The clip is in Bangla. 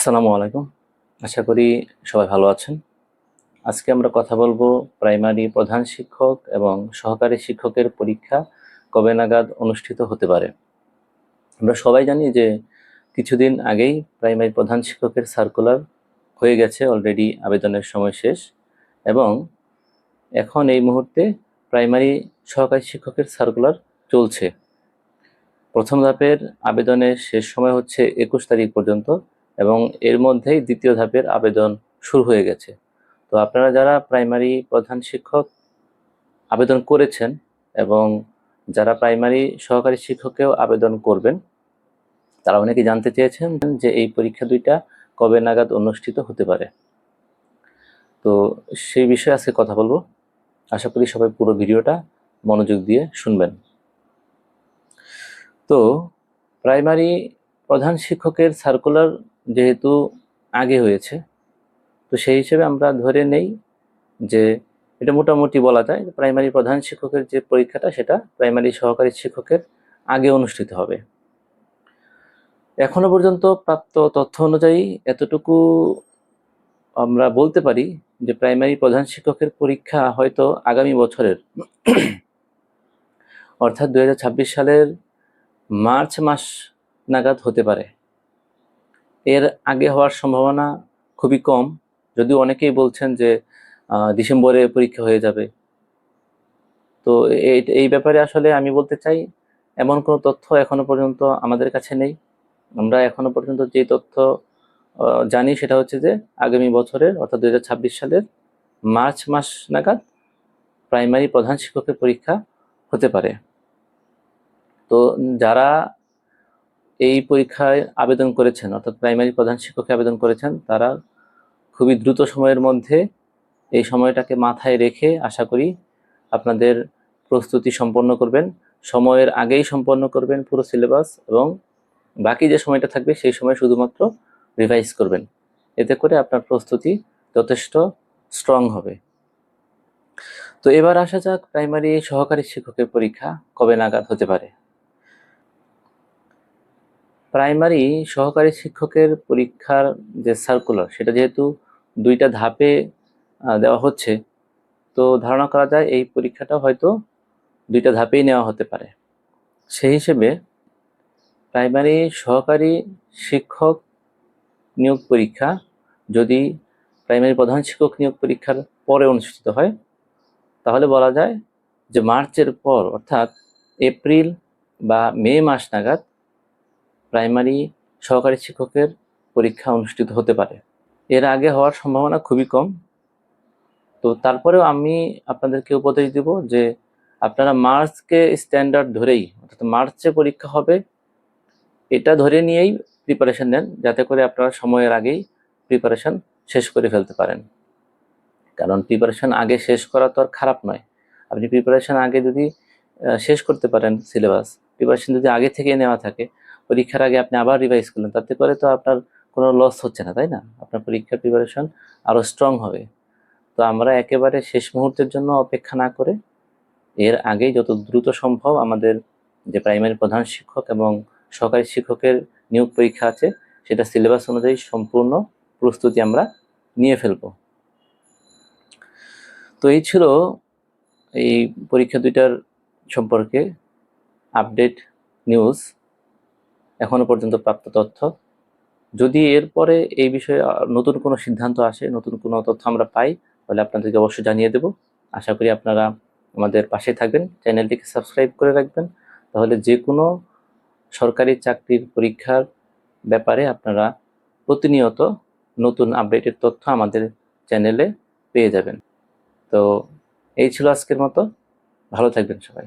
আসসালামু আলাইকুম। আশা করি সবাই ভালো আছেন। আজকে আমরা কথা বলব প্রাইমারি প্রধান শিক্ষক এবং সহকারী শিক্ষকের পরীক্ষা কবে নাগাদ অনুষ্ঠিত হতে পারে। আমরা সবাই জানি যে কিছুদিন আগেই প্রাইমারি প্রধান শিক্ষকের সার্কুলার হয়ে গেছে অলরেডি আবেদনের সময় শেষ এবং এখন এই মুহূর্তে প্রাইমারি সহকারী শিক্ষকের সার্কুলার চলছে। প্রথম ধাপের আবেদনের শেষ সময় হচ্ছে একুশ তারিখ পর্যন্ত। এবং এর মধ্যেই দ্বিতীয় ধাপের আবেদন শুরু হয়ে গেছে। তো আপনারা যারা প্রাইমারি প্রধান শিক্ষক আবেদন করেছেন এবং যারা প্রাইমারি সহকারী শিক্ষকেও আবেদন করবেন, তারা অনেকে জানতে চেয়েছেন যে এই পরীক্ষা দুইটা কবে নাগাদ অনুষ্ঠিত হতে পারে। তো সেই বিষয়ে আজকে কথা বলব। আশা করি সবাই পুরো ভিডিওটা মনোযোগ দিয়ে শুনবেন। তো প্রাইমারি প্রধান শিক্ষকের সার্কুলার যেহেতু আগে হয়েছে, তো সেই হিসেবে আমরা ধরে নেই যে এটা মোটামুটি বলা যায় প্রাইমারি প্রধান শিক্ষকের যে পরীক্ষাটা, সেটা প্রাইমারি সহকারী শিক্ষকের আগে অনুষ্ঠিত হবে। এখনও পর্যন্ত প্রাপ্ত তথ্য অনুযায়ী এতটুকু আমরা বলতে পারি যে প্রাইমারি প্রধান শিক্ষকের পরীক্ষা হয়তো আগামী বছরের অর্থাৎ দু হাজার ছাব্বিশ সালের মার্চ মাস নাগাদ হতে পারে। এর আগে হওয়ার সম্ভাবনা খুবই কম। যদিও অনেকেই বলছেন যে ডিসেম্বরে পরীক্ষা হয়ে যাবে। তো এই ব্যাপারে আসলে আমি বলতে চাই, এমন কোনো তথ্য এখনও পর্যন্ত আমাদের কাছে নেই। আমরা এখনও পর্যন্ত যে তথ্য জানি সেটা হচ্ছে যে, আগামী বছরের, অর্থাৎ দু হাজার ছাব্বিশ সালের মার্চ মাস নাগাদ প্রাইমারি প্রধান শিক্ষকের পরীক্ষা হতে পারে। তো যারা এই পরীক্ষায় আবেদন করেছেন, অর্থাৎ প্রাইমারি প্রধান শিক্ষকে আবেদন করেছেন, তারা খুবই দ্রুত সময়ের মধ্যে এই সময়টাকে মাথায় রেখে আশা করি আপনাদের প্রস্তুতি সম্পন্ন করবেন, সময়ের আগেই সম্পন্ন করবেন পুরো সিলেবাস এবং বাকি যে সময়টা থাকবে সেই সময় শুধুমাত্র রিভাইজ করবেন। এতে করে আপনার প্রস্তুতি যথেষ্ট স্ট্রং হবে। তো এবার আসা যাক প্রাইমারি সহকারী শিক্ষকের পরীক্ষা কবে নাগাদ হতে পারে। প্রাইমারি সহকারী শিক্ষকের পরীক্ষার যে সার্কুলার সেটা যেহেতু দুইটা ধাপে দেওয়া হচ্ছে, তো ধারণা করা যায় এই পরীক্ষাটা হয়তো দুইটা ধাপেই নেওয়া হতে পারে। সেই হিসেবে প্রাইমারি সহকারী শিক্ষক নিয়োগ পরীক্ষা যদি প্রাইমারি প্রধান শিক্ষক নিয়োগ পরীক্ষার পরে অনুষ্ঠিত হয়, তাহলে বলা যায় যে মার্চের পর, অর্থাৎ এপ্রিল বা মে মাস নাগাদ প্রাইমারি সহকারী শিক্ষকের পরীক্ষা অনুষ্ঠিত হতে পারে। এর আগে হওয়ার সম্ভাবনা খুবই কম। তো তারপরেও আমি আপনাদেরকে উপদেশ দিব যে আপনারা মার্চকে স্ট্যান্ডার্ড ধরেই, অর্থাৎ মার্চে পরীক্ষা হবে, এটা ধরে নিয়েই প্রিপারেশন নেন, যাতে করে আপনারা সময়ের আগেই প্রিপারেশন শেষ করে ফেলতে পারেন। কারণ প্রিপারেশন আগে শেষ করা তো আর খারাপ নয়। আপনি প্রিপারেশন আগে যদি শেষ করতে পারেন সিলেবাস প্রিপারেশন যদি আগে থেকে নেওয়া থাকে পরীক্ষার আগে আপনি আবার রিভাইজ করলেন, তাতে করে তো আপনার কোনো লস হচ্ছে না, তাই না? আপনার পরীক্ষার প্রিপারেশন আরও স্ট্রং হবে। তো আমরা একেবারে শেষ মুহূর্তের জন্য অপেক্ষা না করে এর আগেই যত দ্রুত সম্ভব আমাদের যে প্রাইমারি প্রধান শিক্ষক এবং সহকারী শিক্ষকের নিয়োগ পরীক্ষা আছে, সেটা সিলেবাস অনুযায়ী সম্পূর্ণ প্রস্তুতি আমরা নিয়ে ফেলব। তো এই ছিল এই পরীক্ষা দুইটার সম্পর্কে আপডেট নিউজ এখনও পর্যন্ত প্রাপ্ত তথ্য। যদি এরপরে এই বিষয়ে নতুন কোনো সিদ্ধান্ত আসে, নতুন কোনো তথ্য আমরা পাই, তাহলে আপনাদেরকে অবশ্যই জানিয়ে দেব। আশা করি আপনারা আমাদের পাশে থাকবেন, চ্যানেলটিকে সাবস্ক্রাইব করে রাখবেন। তাহলে যে কোনো সরকারি চাকরির পরীক্ষার ব্যাপারে আপনারা প্রতিনিয়ত নতুন আপডেটের তথ্য আমাদের চ্যানেলে পেয়ে যাবেন। তো এই ছিল আজকের মতো। ভালো থাকবেন সবাই।